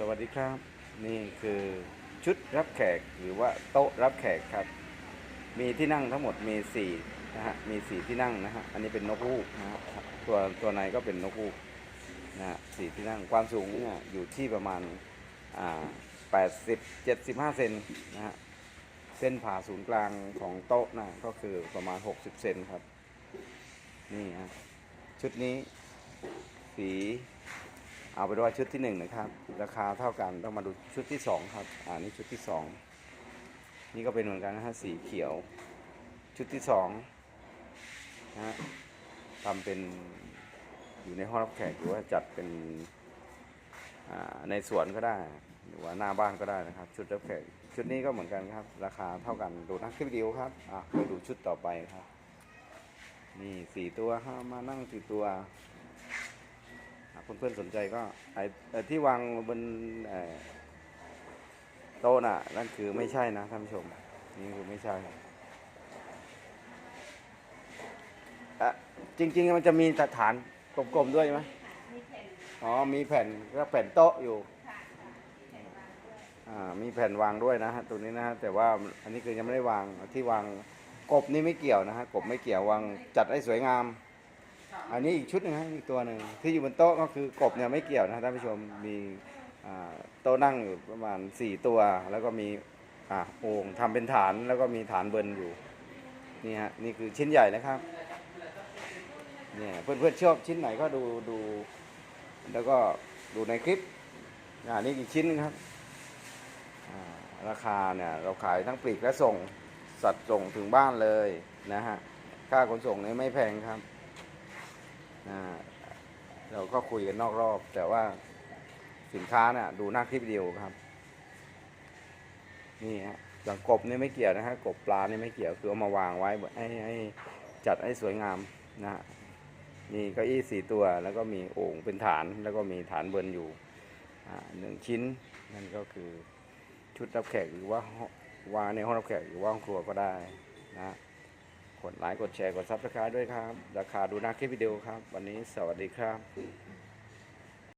สวัสดีครับ นี่คือชุดรับแขกหรือว่าโต๊ะรับแขกครับ มีที่นั่งทั้งหมดมีสี่นะฮะมีสี่ที่นั่งนะฮะอันนี้เป็นนกฮูกนะฮะตัวตัวในก็เป็นนกฮูกนะฮะสี่ที่นั่งความสูงเนี่ยอยู่ที่ประมาณอ่าแปดสิบเจ็ดสิบห้าเซนนะฮะเส้นผ่าศูนย์กลางของโต๊ะนะก็คือประมาณหกสิบเซนครับ นี่ฮะชุดนี้สี เอาเป็นว่าชุดที่หนึ่งนะครับ ราคาเท่ากันต้องมาดูชุดที่สองครับ อ่านี่ชุดที่สองนี่ก็เป็นเหมือนกันนะฮะสีเขียว ชุดที่สองนะฮะทำเป็นอยู่ในห้องรับแขกหรือว่าจัดเป็นอ่าในสวนก็ได้หรือว่าหน้าบ้านก็ได้นะครับ ชุดรับแขกชุดนี้ก็เหมือนกันครับ ราคาเท่ากันดูนักคลิปวิดีโอครับอะไปดูชุดต่อไปครับ นี่สี่ตัวฮะมานั่งสี่ตัว เพื่อนๆสนใจก็ไอ้ที่วางบนโต๊ะน่ะ นั่นคือไม่ใช่นะท่านผู้ชม นี่คือไม่ใช่อะจริง ๆ มันจะมีฐานกลมๆด้วยไหมอ๋อ มีแผ่นก็แผ่นโต๊ะอยู่มีแผ่นวางด้วยอ่ามีแผ่นวางด้วยนะฮะตัวนี้นะฮะแต่ว่าอันนี้คือยังไม่ได้วางที่วางกบนี่ไม่เกี่ยวนะฮะกบไม่เกี่ยววางจัดให้สวยงาม อันนี้อีกชุดหนึงฮะอีกตัวหนึ่งที่อยู่บนโต๊ะก็คือกบเนี่ยไม่เกี่ยวนะท่านผู้ชมมีโต๊ะนั่งอยู่ประมาณสี่ตัว แล้วก็มีโอ่งทำเป็นฐานแล้วก็มีฐานเบิร์นอยู่นี่ฮะนี่คือชิ้นใหญ่นะครับเนี่ยเพื่อนๆชอบชิ้นไหนก็ดูดูแล้วก็ดูในคลิปอ่านี่อีกชิ้นหนึงครับราคาเนี่ยเราขายทั้งปลีกและส่งสัตว์ส่งถึงบ้านเลยนะฮะค่าขนส่งนี่ไม่แพงครับ เราก็คุยกันนอกรอบ แต่ว่าสินค้าเนี่ยดูหน้าคลิปวิดีโอครับ นี่ฮะอย่างกบนี่ไม่เกี่ยวนะฮะกบปลานี่ไม่เกี่ยวคือเอามาวางไว้ให้ให้จัดให้สวยงามนะฮะนี่เก้าอี้สี่ตัว แล้วก็มีโอ่งเป็นฐาน แล้วก็มีฐานเบิร์นอยู่หนึ่งชิ้น นั่นก็คือชุดรับแขกหรือว่าวางในห้องรับแขกหรือว่าห้องครัวก็ได้นะฮะ กดไลค์กดแชร์กดซับสไครต์ด้วยครับ ราคาดูหน้าคลิปวิดีโอครับ วันนี้สวัสดีครับ